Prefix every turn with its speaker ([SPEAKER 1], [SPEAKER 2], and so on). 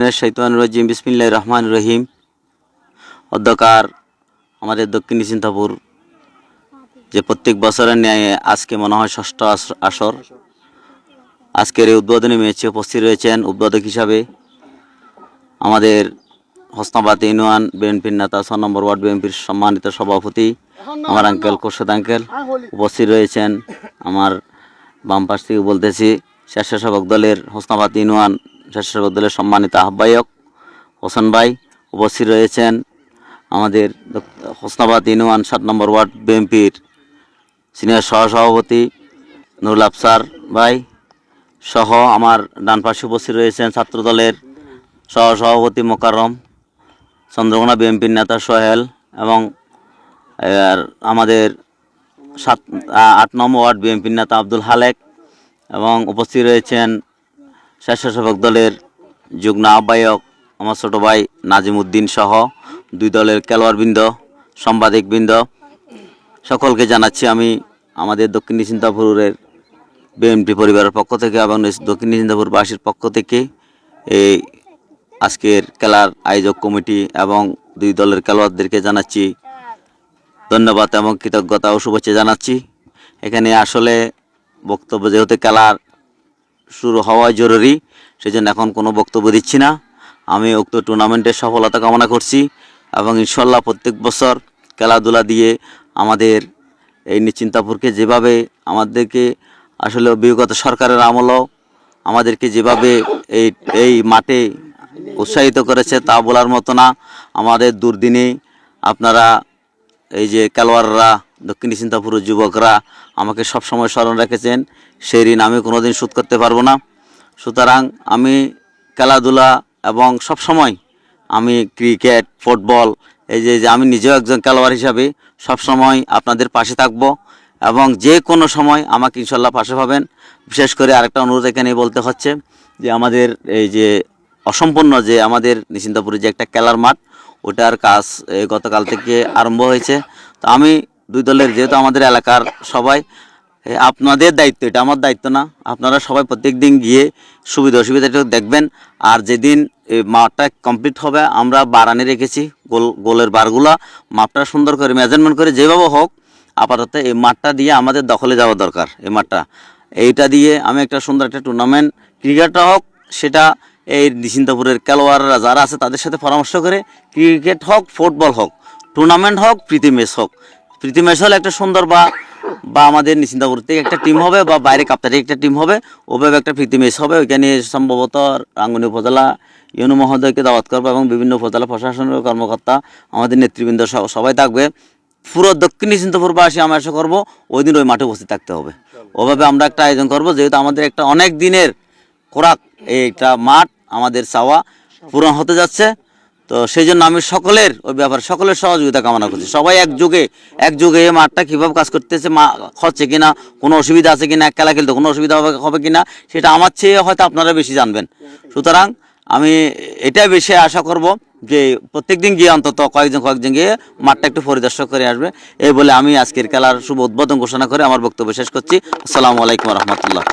[SPEAKER 1] শৈতান রজিম বিসমিল্লাহ রহমান রহিম। অধ্যকার আমাদের দক্ষিণ চিন্তাপুর যে প্রত্যেক বছরের ন্যায় আজকে মনে হয় ষষ্ঠ আস- আসর। আজকের এই উদ্বোধনী ম্যাচে উপস্থিত রয়েছেন উদ্বোধক হিসাবে আমাদের হোসনাবাদ ইউনিয়ন বিএনপির নেতা ছ নম্বর ওয়ার্ড বিএনপির সম্মানিত সভাপতি, আমার আঙ্কেল কোরশেদ আঙ্কেল। উপস্থিত রয়েছেন আমার বাম পাশ থেকে বলতেছি স্বেচ্ছাসেবক দলের হোসনাবাদ ইউনিয়ন স্বেচ্ছাসেবক দলের সম্মানিত আহ্বায়ক হোসেন ভাই উপস্থিত রয়েছেন আমাদের হোসনাবাদ ইউনিয়ন সাত নম্বর ওয়ার্ড বিএনপির সিনিয়র সহসভাপতি নুরুল আফসার ভাই সহ আমার ডান পাশে উপস্থিত রয়েছেন ছাত্রদলের সহসভাপতি মোকাররম চন্দ্রকোনা বিএনপির নেতা সোহেল এবং আমাদের সাত আট নম্বর ওয়ার্ড বিএনপির নেতা আব্দুল হালেক এবং উপস্থিত রয়েছেন স্বেচ্ছাসেবক দলের যুগ্ম আহ্বায়ক আমার ছোট ভাই নাজিম উদ্দিন সহ দুই দলের খেলোয়াড়বৃন্দ, সাংবাদিকবৃন্দ, সকলকে জানাচ্ছি আমি আমাদের দক্ষিণ চিন্তাপুরের বিএনপি পরিবারের পক্ষ থেকে এবং দক্ষিণ চিন্তাপুরবাসীর পক্ষ থেকে এই আজকের খেলার আয়োজক কমিটি এবং দুই দলের খেলোয়াড়দেরকে জানাচ্ছি ধন্যবাদ এবং কৃতজ্ঞতা ও শুভেচ্ছা জানাচ্ছি। এখানে আসলে বক্তব্য যেহেতু খেলার শুরু হওয়া জরুরি, সেজন্য এখন কোনো বক্তব্য দিচ্ছি না। আমি উক্ত টুর্নামেন্টের সফলতা কামনা করছি এবং ইনশাল্লাহ প্রত্যেক বছর খেলাধুলা দিয়ে আমাদের এই নিশ্চিন্তাপুরকে যেভাবে আমাদেরকে আসলে বিগত সরকারের আমলও আমাদেরকে যেভাবে এই এই মাঠে উৎসাহিত করেছে তা বলার মতো না। আমাদের দুর্দিনে আপনারা এই যে খেলোয়াড়রা দক্ষিণ চিন্তাপুরের যুবকরা আমাকে সবসময় স্মরণ রেখেছেন, সেই ঋণ আমি কোনোদিন শোধ করতে পারব না। সুতরাং আমি খেলাধুলা এবং সবসময় আমি ক্রিকেট, ফুটবল, এই যে আমি নিজেও একজন খেলোয়াড় হিসাবে সবসময় আপনাদের পাশে থাকব এবং যে কোনো সময় আমাকে ইনশাল্লাহ পাশে পাবেন। বিশেষ করে আরেকটা অনুরোধ এখানে বলতে হচ্ছে যে, আমাদের এই যে অসম্পূর্ণ যে আমাদের নিশ্চিন্তাপুরে যে একটা খেলার মাঠ, ওটার কাজ গতকাল থেকে আরম্ভ হয়েছে। তো আমি দুই দলের, যেহেতু আমাদের এলাকার সবাই আপনাদের দায়িত্ব, এটা আমার দায়িত্ব না। আপনারা সবাই প্রত্যেক দিন গিয়ে সুবিধা অসুবিধাটা দেখবেন। আর যেদিন মাঠটা কমপ্লিট হবে, আমরা বারানি রেখেছি, গোল, গোলের বারগুলা। মাপটা সুন্দর করে মেজারমেন্ট করে যেভাবে হোক, আপাতত এই মাঠটা দিয়ে আমাদের দখলে যাওয়া দরকার, এই মাঠটা। এইটা দিয়ে আমি একটা সুন্দর একটা টুর্নামেন্ট ক্রিকেটটা হোক, সেটা এই নিশ্চিন্তপুরের খেলোয়াড়রা যারা আছে, তাদের সাথে পরামর্শ করে, ক্রিকেট হোক, ফুটবল হোক টুর্নামেন্ট হোক, প্রীতি ম্যাচ হোক প্রীতি ম্যাচ হলে একটা সুন্দর বা বা আমাদের নিশ্চিন্তাপুর থেকে একটা টিম হবে বা বাইরে কাপ্তারি একটা টিম হবে, ওভাবে একটা প্রীতি ম্যাচ হবে। ওইখানে সম্ভবত রাঙ্গুনি উপজেলা, ইউনু মহোদয়কে দাওয়াত করব এবং বিভিন্ন উপজেলা প্রশাসনের কর্মকর্তা, আমাদের নেতৃবৃন্দ সবাই থাকবে। পুরো দক্ষিণ চিন্তাপুরবাসী আমরা আশা করব ওই দিন ওই মাঠে উপস্থিত থাকতে হবে। ওভাবে আমরা একটা আয়োজন করব, যেহেতু আমাদের একটা অনেক দিনের খোরাক, এইটা মাঠ আমাদের চাওয়া পূরণ হতে যাচ্ছে। তো সেই জন্য আমি সকলের ওই ব্যাপারে, সকলের সহযোগিতা কামনা করছি। সবাই একযোগে একযোগে মাঠটা কীভাবে কাজ করতেছে, মা হচ্ছে কিনা, কোনো অসুবিধা আছে কিনা খেলা খেলতে কোনো অসুবিধা হবে হবে কিনা, সেটা আমার চেয়ে হয়তো আপনারা বেশি জানবেন। সুতরাং আমি এটাই বেশি আশা করব যে প্রত্যেকদিন গিয়ে অন্তত কয়েকজন কয়েকজন গিয়ে মাঠটা একটু পরিদর্শক করে আসবে। এই বলে আমি আজকের খেলার শুভ উদ্বোধন ঘোষণা করে আমার বক্তব্য শেষ করছি। আসসালামু আলাইকুম রহমতুল্লাহ।